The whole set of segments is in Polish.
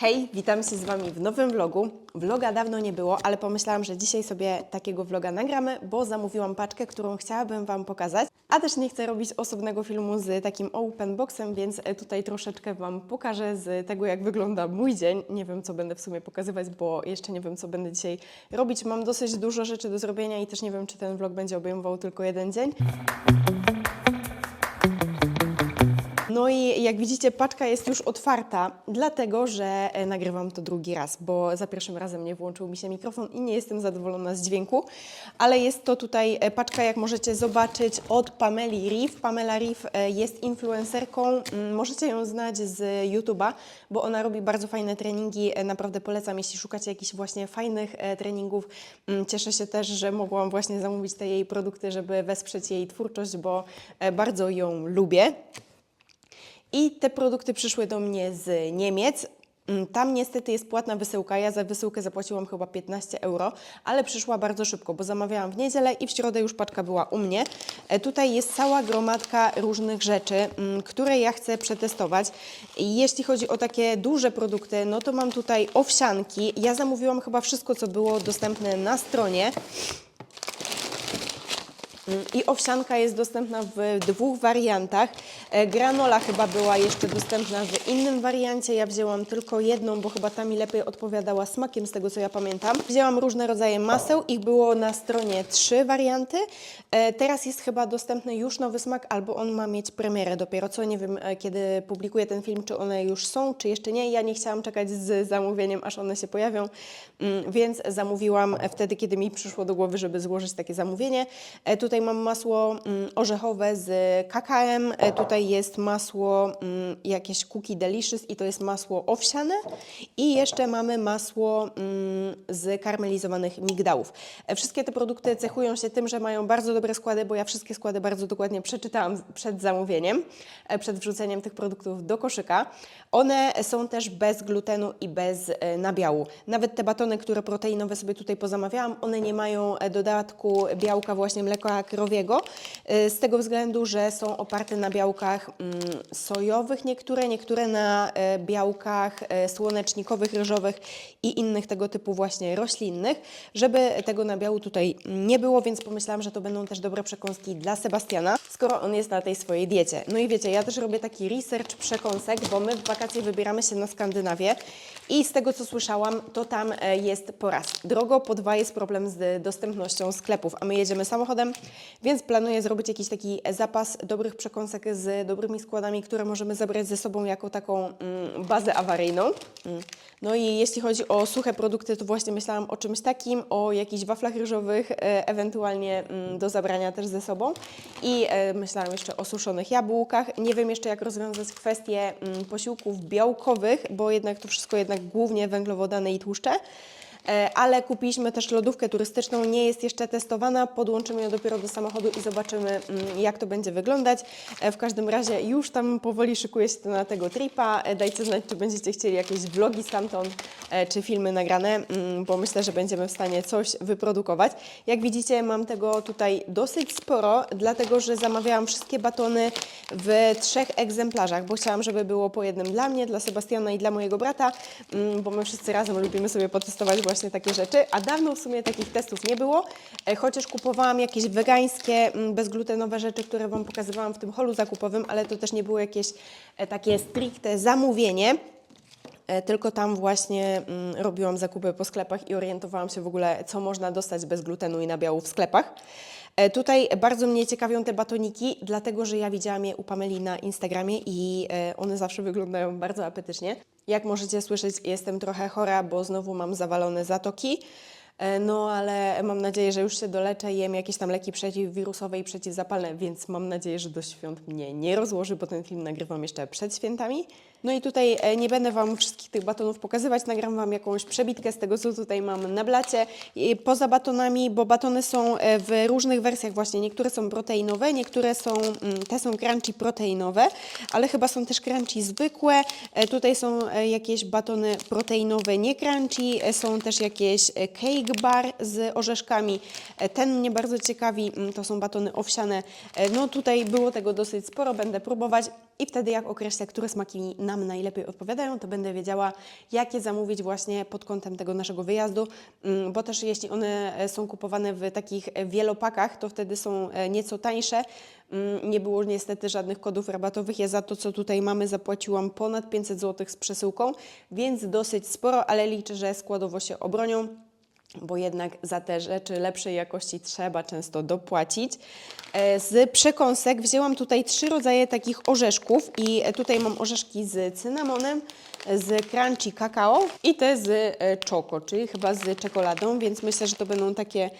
Hej, witam się z Wami w nowym vlogu. Vloga dawno nie było, ale pomyślałam, że dzisiaj sobie takiego vloga nagramy, bo zamówiłam paczkę, którą chciałabym Wam pokazać. A też nie chcę robić osobnego filmu z takim open boxem, więc e, tutaj troszeczkę Wam pokażę z tego, jak wygląda mój dzień. Nie wiem, co będę w sumie pokazywać, bo jeszcze nie wiem, co będę dzisiaj robić. Mam dosyć dużo rzeczy do zrobienia i też nie wiem, czy ten vlog będzie obejmował tylko jeden dzień. No i jak widzicie, paczka jest już otwarta, dlatego że e, nagrywam to drugi raz, bo za pierwszym razem nie włączył mi się mikrofon i nie jestem zadowolona z dźwięku, ale jest to tutaj e, paczka, jak możecie zobaczyć, od Pameli Reef. Pamela Reef e, jest influencerką, mm, możecie ją znać z YouTube'a, bo ona robi bardzo fajne treningi, naprawdę polecam, jeśli szukacie jakichś właśnie fajnych treningów. Mm, Cieszę się też, że mogłam właśnie zamówić te jej produkty, żeby wesprzeć jej twórczość, bo bardzo ją lubię. I te produkty przyszły do mnie z Niemiec. Mm, Tam niestety jest płatna wysyłka. Ja za wysyłkę zapłaciłam chyba 15 euro, ale przyszła bardzo szybko, bo zamawiałam w niedzielę i w środę już paczka była u mnie. E, Tutaj jest cała gromadka różnych rzeczy, mm, które ja chcę przetestować. Jeśli chodzi o takie duże produkty, no to mam tutaj owsianki. Ja zamówiłam chyba wszystko, co było dostępne na stronie. I owsianka jest dostępna w dwóch wariantach. E, Granola chyba była jeszcze dostępna w innym wariancie. Ja wzięłam tylko jedną, bo chyba ta mi lepiej odpowiadała smakiem, z tego co ja pamiętam. Wzięłam różne rodzaje maseł, ich było na stronie trzy warianty. E, Teraz jest chyba dostępny już nowy smak, albo on ma mieć premierę dopiero co. Nie wiem, e, kiedy publikuję ten film, czy one już są, czy jeszcze nie. Ja nie chciałam czekać z zamówieniem, aż one się pojawią, Mm, więc zamówiłam wtedy, kiedy mi przyszło do głowy, żeby złożyć takie zamówienie. E, Tutaj mam masło mm, orzechowe z kakałem, e, tutaj jest masło mm, jakieś cookie delicious i to jest masło owsiane i jeszcze mamy masło mm, z karmelizowanych migdałów. E, Wszystkie te produkty cechują się tym, że mają bardzo dobre składy, bo ja wszystkie składy bardzo dokładnie przeczytałam przed zamówieniem, e, przed wrzuceniem tych produktów do koszyka. One są też bez glutenu i bez nabiału. Nawet te batony, które proteinowe sobie tutaj pozamawiałam, one nie mają dodatku białka właśnie mleka krowiego, e, z tego względu, że są oparte na białkach mm, sojowych niektóre, niektóre na e, białkach e, słonecznikowych, ryżowych i innych tego typu właśnie roślinnych, żeby tego nabiału tutaj nie było, więc pomyślałam, że to będą też dobre przekąski dla Sebastiana, skoro on jest na tej swojej diecie. No i wiecie, ja też robię taki research przekąsek, bo my w wakacje wybieramy się na Skandynawię i z tego co słyszałam, to tam e, jest po raz drogo, po dwa jest problem z dostępnością sklepów, a my jedziemy samochodem, więc planuję zrobić jakiś taki zapas dobrych przekąsek z dobrymi składami, które możemy zabrać ze sobą jako taką mm, bazę awaryjną. No i jeśli chodzi o suche produkty, to właśnie myślałam o czymś takim, o jakichś waflach ryżowych, e, ewentualnie mm, do zabrania też ze sobą. I e, myślałam jeszcze o suszonych jabłkach. Nie wiem jeszcze, jak rozwiązać kwestię mm, posiłków białkowych, bo jednak to wszystko jednak głównie węglowodany i tłuszcze. E, Ale kupiliśmy też lodówkę turystyczną, nie jest jeszcze testowana, podłączymy ją dopiero do samochodu i zobaczymy, mm, jak to będzie wyglądać. E, W każdym razie już tam powoli szykuję się na tego tripa. E, Dajcie znać, czy będziecie chcieli jakieś vlogi stamtąd, czy filmy nagrane, mm, bo myślę, że będziemy w stanie coś wyprodukować. Jak widzicie, mam tego tutaj dosyć sporo, dlatego że zamawiałam wszystkie batony w trzech egzemplarzach, bo chciałam, żeby było po jednym dla mnie, dla Sebastiana i dla mojego brata, mm, bo my wszyscy razem lubimy sobie potestować właśnie takie rzeczy, a dawno w sumie takich testów nie było, e, chociaż kupowałam jakieś wegańskie, mm, bezglutenowe rzeczy, które Wam pokazywałam w tym holu zakupowym, ale to też nie było jakieś e, takie stricte zamówienie. E, Tylko tam właśnie mm, robiłam zakupy po sklepach i orientowałam się w ogóle, co można dostać bez glutenu i nabiału w sklepach. E, Tutaj bardzo mnie ciekawią te batoniki, dlatego że ja widziałam je u Pameli na Instagramie i e, one zawsze wyglądają bardzo apetycznie. Jak możecie słyszeć, jestem trochę chora, bo znowu mam zawalone zatoki. E, No, ale mam nadzieję, że już się doleczę, jem jakieś tam leki przeciwwirusowe i przeciwzapalne, więc mam nadzieję, że do świąt mnie nie rozłoży, bo ten film nagrywam jeszcze przed świętami. No i tutaj e, nie będę Wam wszystkich tych batonów pokazywać, nagram Wam jakąś przebitkę z tego, co tutaj mam na blacie. Poza batonami, bo batony są e, w różnych wersjach właśnie, niektóre są proteinowe, niektóre są, mm, te są crunchy proteinowe, ale chyba są też crunchy zwykłe. E, Tutaj są jakieś batony proteinowe, nie crunchy, są też jakieś cake bar z orzeszkami. Ten mnie bardzo ciekawi, mm, to są batony owsiane. No tutaj było tego dosyć sporo, będę próbować. I wtedy jak określę, które smaki nam najlepiej odpowiadają, to będę wiedziała, jakie zamówić właśnie pod kątem tego naszego wyjazdu, mm, bo też jeśli one e, są kupowane w takich e, wielopakach, to wtedy są e, nieco tańsze. Mm, Nie było niestety żadnych kodów rabatowych. Ja za to, co tutaj mamy, zapłaciłam ponad 500 zł z przesyłką, więc dosyć sporo, ale liczę, że składowo się obronią bo jednak za te rzeczy lepszej jakości trzeba często dopłacić. E, Z przekąsek wzięłam tutaj trzy rodzaje takich orzeszków i e, tutaj mam orzeszki z cynamonem, z crunchy kakao i te z e, czoko, czyli chyba z czekoladą, więc myślę, że to będą takie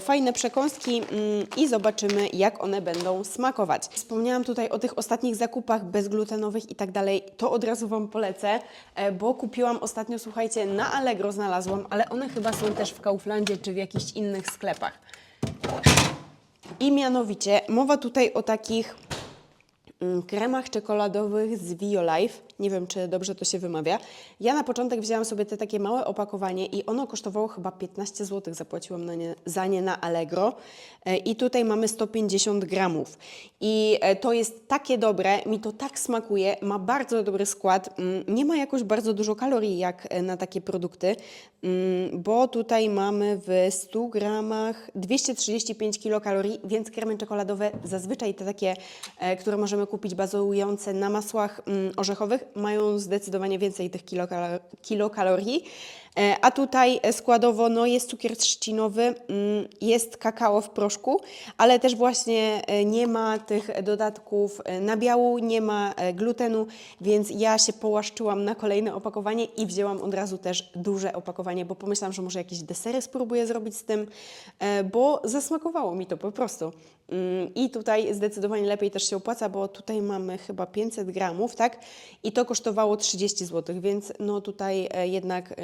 fajne przekąski mm, i zobaczymy, jak one będą smakować. Wspomniałam tutaj o tych ostatnich zakupach bezglutenowych i tak dalej, to od razu Wam polecę, e, bo kupiłam ostatnio, słuchajcie, na Allegro znalazłam, ale one chyba są też w Kauflandzie czy w jakichś innych sklepach. I mianowicie mowa tutaj o takich mm, kremach czekoladowych z Violife. Nie wiem, czy dobrze to się wymawia. Ja na początek wzięłam sobie te takie małe opakowanie i ono kosztowało chyba 15 zł. Zapłaciłam na nie, za nie na Allegro. E, I tutaj mamy 150 gramów. I e, to jest takie dobre, mi to tak smakuje, ma bardzo dobry skład. Mm, Nie ma jakoś bardzo dużo kalorii jak e, na takie produkty, mm, bo tutaj mamy w 100 gramach 235 kilokalorii, więc kremy czekoladowe zazwyczaj te takie, które możemy kupić bazujące na masłach mm, orzechowych, mają zdecydowanie więcej tych kilokalo- kilokalorii. E, A tutaj e, składowo no, jest cukier trzcinowy, mm, jest kakao w proszku, ale też właśnie e, nie ma tych dodatków nabiału, nie ma glutenu, więc ja się połaszczyłam na kolejne opakowanie i wzięłam od razu też duże opakowanie, bo pomyślałam, że może jakieś desery spróbuję zrobić z tym, bo zasmakowało mi to po prostu. Mm, I tutaj zdecydowanie lepiej też się opłaca, bo tutaj mamy chyba 500 gramów, tak? I to kosztowało 30 zł, więc no tutaj jednak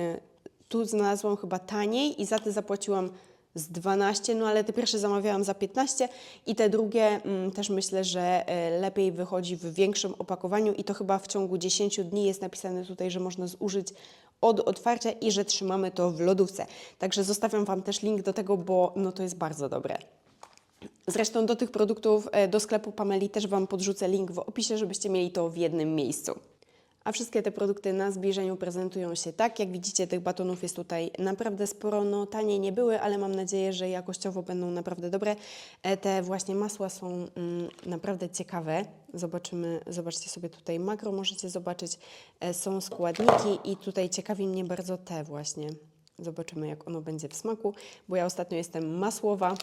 tu znalazłam chyba taniej i za te zapłaciłam z 12, no ale te pierwsze zamawiałam za 15 i te drugie mm, też myślę, że e, lepiej wychodzi w większym opakowaniu i to chyba w ciągu 10 dni jest napisane tutaj, że można zużyć od otwarcia i że trzymamy to w lodówce. Także zostawiam Wam też link do tego, bo no to jest bardzo dobre. Zresztą do tych produktów, e, do sklepu Pameli też Wam podrzucę link w opisie, żebyście mieli to w jednym miejscu. A wszystkie te produkty na zbliżeniu prezentują się tak. Jak widzicie, tych batonów jest tutaj naprawdę sporo. No, taniej nie były, ale mam nadzieję, że jakościowo będą naprawdę dobre. E, Te właśnie masła są mm, naprawdę ciekawe. Zobaczymy, zobaczcie sobie tutaj makro, możecie zobaczyć. E, Są składniki i tutaj ciekawi mnie bardzo te właśnie. Zobaczymy, jak ono będzie w smaku, bo ja ostatnio jestem masłowa.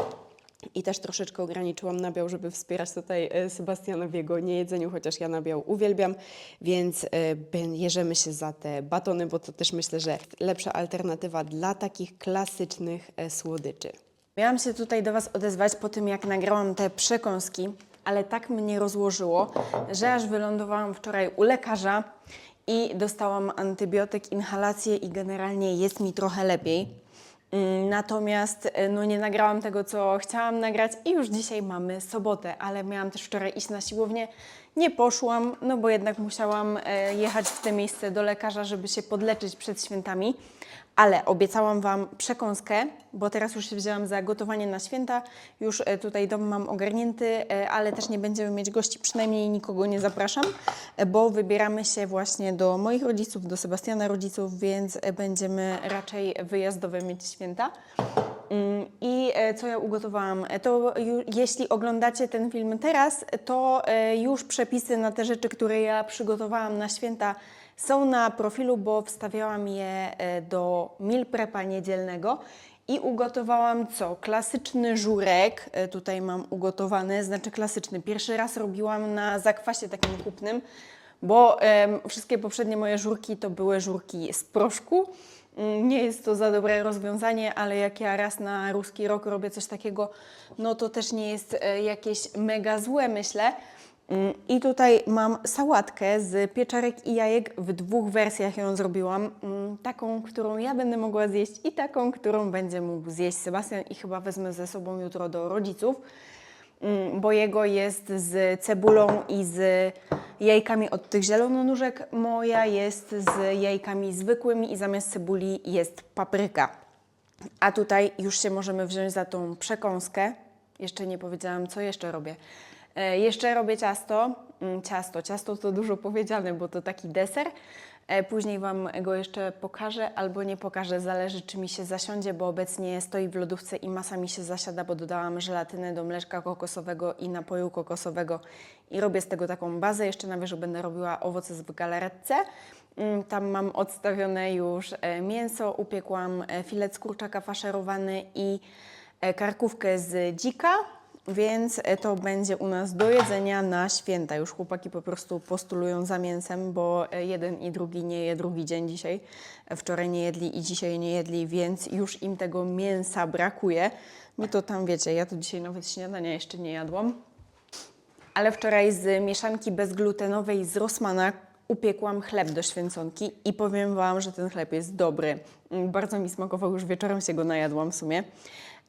I też troszeczkę ograniczyłam nabiał, żeby wspierać tutaj e, Sebastiana w jego niejedzeniu, chociaż ja nabiał uwielbiam, więc e, bierzemy się za te batony, bo to też myślę, że lepsza alternatywa dla takich klasycznych e, słodyczy. Miałam się tutaj do Was odezwać po tym, jak nagrałam te przekąski, ale tak mnie rozłożyło, że aż wylądowałam wczoraj u lekarza i dostałam antybiotyk, inhalację i generalnie jest mi trochę lepiej. Mm, Natomiast e, no, nie nagrałam tego, co chciałam nagrać i już dzisiaj mamy sobotę, ale miałam też wczoraj iść na siłownię. Nie poszłam, no bo jednak musiałam e, jechać w te miejsce do lekarza, żeby się podleczyć przed świętami. Ale obiecałam Wam przekąskę, bo teraz już się wzięłam za gotowanie na święta. Już e, tutaj dom mam ogarnięty, e, ale też nie będziemy mieć gości, przynajmniej nikogo nie zapraszam, e, bo wybieramy się właśnie do moich rodziców, do Sebastiana rodziców, więc będziemy raczej wyjazdowe mieć święta. Mm, I co ja ugotowałam? To jeśli oglądacie ten film teraz, to już przepisy na te rzeczy, które ja przygotowałam na święta są na profilu, bo wstawiałam je e, do meal prepa niedzielnego i ugotowałam co? Klasyczny żurek, e, tutaj mam ugotowany, znaczy klasyczny. Pierwszy raz robiłam na zakwasie takim kupnym, bo wszystkie poprzednie moje żurki to były żurki z proszku. Mm, Nie jest to za dobre rozwiązanie, ale jak ja raz na ruski rok robię coś takiego, no to też nie jest e, jakieś mega złe, myślę. I tutaj mam sałatkę z pieczarek i jajek. W dwóch wersjach ją zrobiłam. Mm, Taką, którą ja będę mogła zjeść i taką, którą będzie mógł zjeść Sebastian i chyba wezmę ze sobą jutro do rodziców. Mm, bo jego jest z cebulą i z jajkami od tych zielononóżek. Moja jest z jajkami zwykłymi i zamiast cebuli jest papryka. A tutaj już się możemy wziąć za tą przekąskę. Jeszcze nie powiedziałam, co jeszcze robię. E, jeszcze robię ciasto. Mm, Ciasto, ciasto to dużo powiedziane, bo to taki deser. E, Później Wam go jeszcze pokażę albo nie pokażę, zależy czy mi się zasiądzie, bo obecnie stoi w lodówce i masa mi się zasiada, bo dodałam żelatynę do mleczka kokosowego i napoju kokosowego i robię z tego taką bazę. Jeszcze na wierzchu będę robiła owoce w galaretce. Mm, Tam mam odstawione już e, mięso, upiekłam filet z kurczaka faszerowany i karkówkę z dzika, więc e, to będzie u nas do jedzenia na święta. Już chłopaki po prostu postulują za mięsem, bo e, jeden i drugi nie je drugi dzień dzisiaj. Wczoraj nie jedli i dzisiaj nie jedli, więc już im tego mięsa brakuje. My to tam wiecie, ja to dzisiaj nawet śniadania jeszcze nie jadłam. Ale wczoraj z mieszanki bezglutenowej z Rossmana upiekłam chleb do święconki i powiem Wam, że ten chleb jest dobry. Mm, Bardzo mi smakował, już wieczorem się go najadłam w sumie.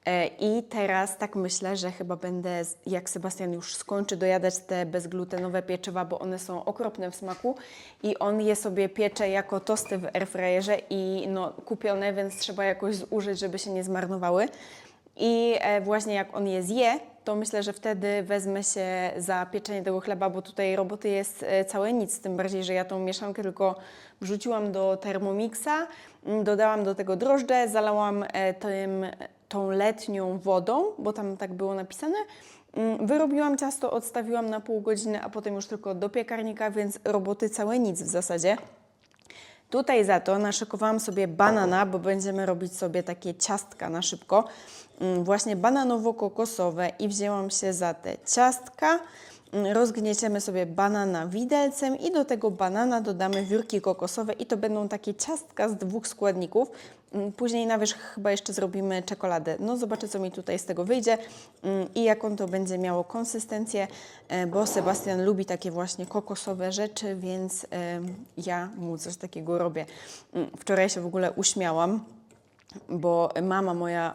E, I teraz tak myślę, że chyba będę, jak Sebastian już skończy dojadać te bezglutenowe pieczywa, bo one są okropne w smaku i on je sobie piecze jako tosty w airfryerze i no kupione, więc trzeba jakoś zużyć, żeby się nie zmarnowały. I e, właśnie jak on je zje, to myślę, że wtedy wezmę się za pieczenie tego chleba, bo tutaj roboty jest e, całe nic, tym bardziej, że ja tą mieszankę tylko wrzuciłam do Thermomixa, dodałam do tego drożdże, zalałam tym, tą letnią wodą, bo tam tak było napisane. Mm, Wyrobiłam ciasto, odstawiłam na pół godziny, a potem już tylko do piekarnika, więc roboty całe nic w zasadzie. Tutaj za to naszykowałam sobie banana, bo będziemy robić sobie takie ciastka na szybko. Mm, Właśnie bananowo-kokosowe i wzięłam się za te ciastka. Rozgnieciemy sobie banana widelcem i do tego banana dodamy wiórki kokosowe i to będą takie ciastka z dwóch składników. Mm, Później na wierzch chyba jeszcze zrobimy czekoladę. No zobaczę, co mi tutaj z tego wyjdzie mm, i jaką to będzie miało konsystencję, e, bo Sebastian lubi takie właśnie kokosowe rzeczy, więc em, ja mu coś takiego robię. Mm, Wczoraj się w ogóle uśmiałam, bo mama moja,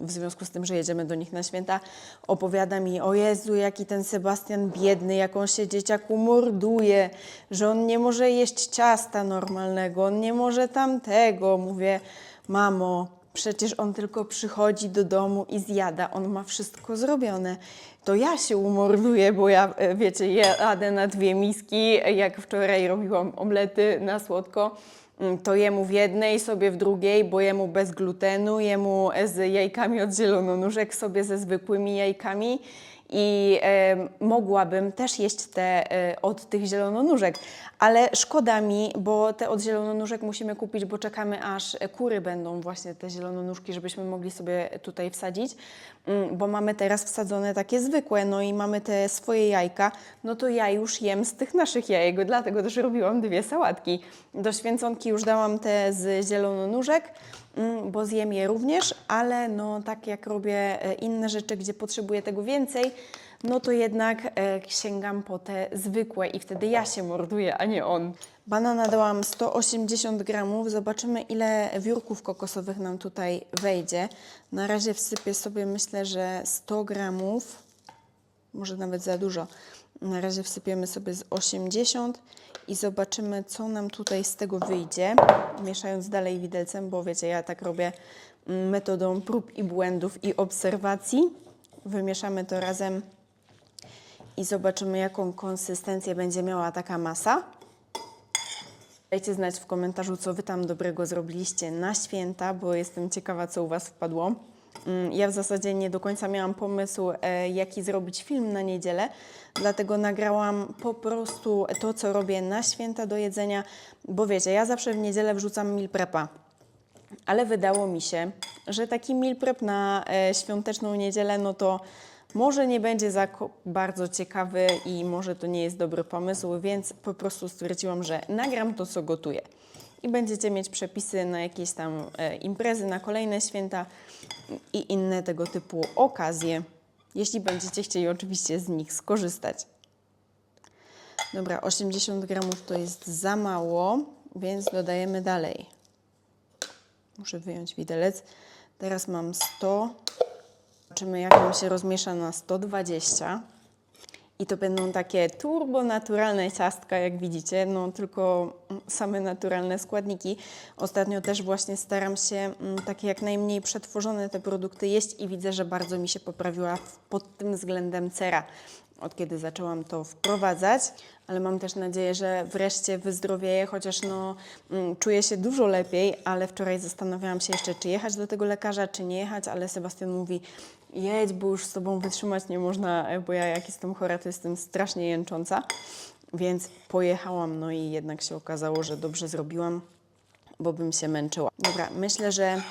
w związku z tym, że jedziemy do nich na święta, opowiada mi, o Jezu, jaki ten Sebastian biedny, jak on się dzieciaku morduje, że on nie może jeść ciasta normalnego, on nie może tamtego. Mówię, mamo, przecież on tylko przychodzi do domu i zjada, on ma wszystko zrobione. To ja się umorduję, bo ja, e, wiecie, jadę na dwie miski, jak wczoraj robiłam omlety na słodko. Mm, to jemu w jednej, sobie w drugiej, bo jemu bez glutenu, jemu z jajkami od zielononóżek, sobie ze zwykłymi jajkami. I mogłabym też jeść te e, od tych zielononóżek, ale szkoda mi, bo te od zielononóżek musimy kupić, bo czekamy aż kury będą właśnie te zielononóżki, żebyśmy mogli sobie tutaj wsadzić, bo mamy teraz wsadzone takie zwykłe, no i mamy te swoje jajka, no to ja już jem z tych naszych jajek, dlatego też robiłam dwie sałatki. Do święconki już dałam te z zielononóżek, mm, bo zjem je również, ale no tak jak robię e, inne rzeczy, gdzie potrzebuję tego więcej, no to jednak e, sięgam po te zwykłe i wtedy ja się morduję, a nie on. Banana dałam 180 gramów. Zobaczymy, ile wiórków kokosowych nam tutaj wejdzie. Na razie wsypię sobie, myślę, że 100 gramów, może nawet za dużo. Na razie wsypiemy sobie z 80 i zobaczymy, co nam tutaj z tego wyjdzie. Mieszając dalej widelcem, bo wiecie, ja tak robię mm, metodą prób i błędów i obserwacji. Wymieszamy to razem i zobaczymy, jaką konsystencję będzie miała taka masa. Dajcie znać w komentarzu, co Wy tam dobrego zrobiliście na święta, bo jestem ciekawa, co u Was wpadło. Mm, Ja w zasadzie nie do końca miałam pomysł, e, jaki zrobić film na niedzielę, dlatego nagrałam po prostu to, co robię na święta do jedzenia, bo wiecie, ja zawsze w niedzielę wrzucam meal prepa. Ale wydało mi się, że taki meal prep na e, świąteczną niedzielę, no to może nie będzie za bardzo ciekawy i może to nie jest dobry pomysł, więc po prostu stwierdziłam, że nagram to, co gotuję. I będziecie mieć przepisy na jakieś tam e, imprezy, na kolejne święta i inne tego typu okazje, jeśli będziecie chcieli oczywiście z nich skorzystać. Dobra, 80 gramów to jest za mało, więc dodajemy dalej. Muszę wyjąć widelec. Teraz mam 100. Zobaczymy, jak nam się rozmiesza na 120. I to będą takie turbo naturalne ciastka, jak widzicie, no tylko same naturalne składniki. Ostatnio też właśnie staram się mm, takie jak najmniej przetworzone te produkty jeść i widzę, że bardzo mi się poprawiła pod tym względem cera. od kiedy zaczęłam to wprowadzać, ale mam też nadzieję, że wreszcie wyzdrowieję, chociaż no, mm, czuję się dużo lepiej, ale wczoraj zastanawiałam się jeszcze, czy jechać do tego lekarza, czy nie jechać, ale Sebastian mówi, jedź, bo już z tobą wytrzymać nie można, e, bo ja jak jestem chora, to jestem strasznie jęcząca, więc pojechałam, no i jednak się okazało, że dobrze zrobiłam, bo bym się męczyła. Dobra, myślę, że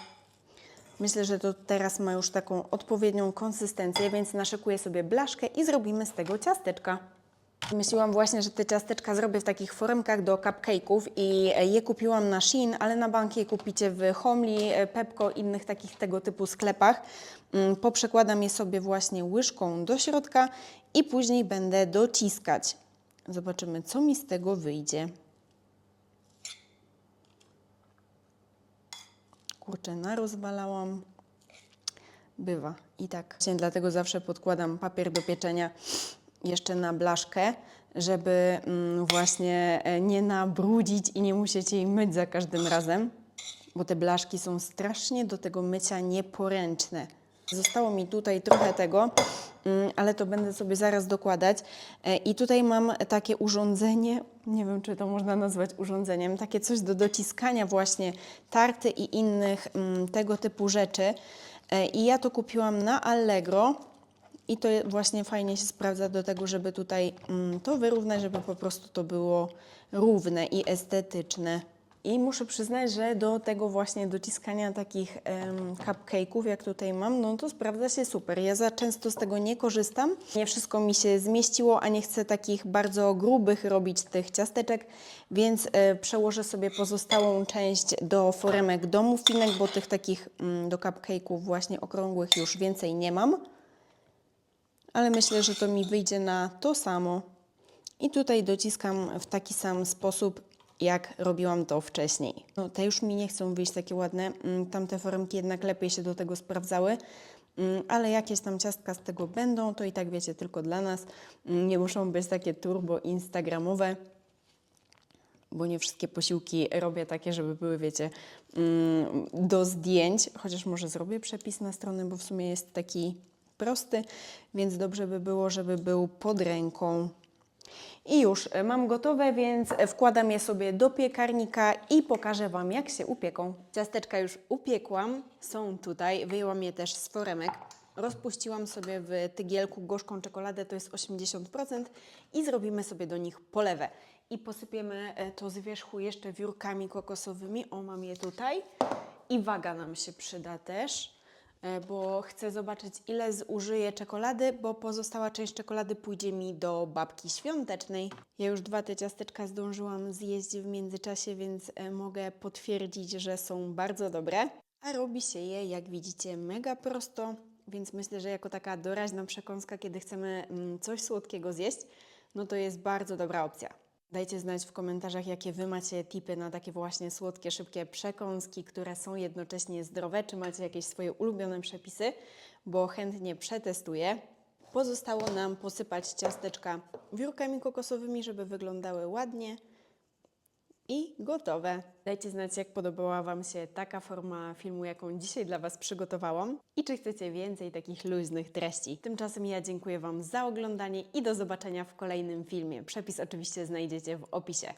Myślę, że to teraz ma już taką odpowiednią konsystencję, więc naszykuję sobie blaszkę i zrobimy z tego ciasteczka. Myślałam właśnie, że te ciasteczka zrobię w takich foremkach do cupcake'ów i e, je kupiłam na Shein, ale na bank je kupicie w Homli, e, Pepko, innych takich tego typu sklepach. Mm, Poprzekładam je sobie właśnie łyżką do środka i później będę dociskać. Zobaczymy, co mi z tego wyjdzie. Kurczę, narozwalałam. Bywa i tak. Dlatego zawsze podkładam papier do pieczenia jeszcze na blaszkę, żeby mm, właśnie e, nie nabrudzić i nie musieć jej myć za każdym razem, bo te blaszki są strasznie do tego mycia nieporęczne. Zostało mi tutaj trochę tego, mm, ale to będę sobie zaraz dokładać. E, I tutaj mam takie urządzenie, nie wiem czy to można nazwać urządzeniem, takie coś do dociskania właśnie tarty i innych mm, tego typu rzeczy. E, I ja to kupiłam na Allegro. I to właśnie fajnie się sprawdza do tego, żeby tutaj mm, to wyrównać, żeby po prostu to było równe i estetyczne. I muszę przyznać, że do tego właśnie dociskania takich em, cupcake'ów, jak tutaj mam, no to sprawdza się super. Ja za często z tego nie korzystam. Nie wszystko mi się zmieściło, a nie chcę takich bardzo grubych robić tych ciasteczek, więc e, przełożę sobie pozostałą część do foremek do muffinek, bo tych takich mm, do cupcake'ów właśnie okrągłych już więcej nie mam ale myślę, że to mi wyjdzie na to samo. I tutaj dociskam w taki sam sposób, jak robiłam to wcześniej. No, te już mi nie chcą wyjść takie ładne, mm, tamte foremki jednak lepiej się do tego sprawdzały, Mm, ale jakieś tam ciastka z tego będą, to i tak wiecie, tylko dla nas. Mm, Nie muszą być takie turbo instagramowe bo nie wszystkie posiłki robię takie, żeby były, wiecie, do zdjęć, chociaż może zrobię przepis na stronę, bo w sumie jest taki prosty, więc dobrze by było, żeby był pod ręką. I już e, mam gotowe, więc e, wkładam je sobie do piekarnika i pokażę Wam, jak się upieką. Ciasteczka już upiekłam, są tutaj, wyjęłam je też z foremek. Rozpuściłam sobie w tygielku gorzką czekoladę, to jest 80% i zrobimy sobie do nich polewę. I posypiemy e, to z wierzchu jeszcze wiórkami kokosowymi. O, mam je tutaj. I waga nam się przyda też, bo chcę zobaczyć, ile zużyję czekolady, bo pozostała część czekolady pójdzie mi do babki świątecznej. Ja już dwa te ciasteczka zdążyłam zjeść w międzyczasie, więc e, mogę potwierdzić, że są bardzo dobre. A robi się je, jak widzicie, mega prosto, więc myślę, że jako taka doraźna przekąska, kiedy chcemy mm, coś słodkiego zjeść, no to jest bardzo dobra opcja. Dajcie znać w komentarzach, jakie Wy macie tipy na takie właśnie słodkie, szybkie przekąski, które są jednocześnie zdrowe. Czy macie jakieś swoje ulubione przepisy, bo chętnie przetestuję. Pozostało nam posypać ciasteczka wiórkami kokosowymi, żeby wyglądały ładnie i gotowe. Dajcie znać, jak podobała Wam się taka forma filmu, jaką dzisiaj dla Was przygotowałam i czy chcecie więcej takich luźnych treści. Tymczasem ja dziękuję Wam za oglądanie i do zobaczenia w kolejnym filmie. Przepis oczywiście znajdziecie w opisie.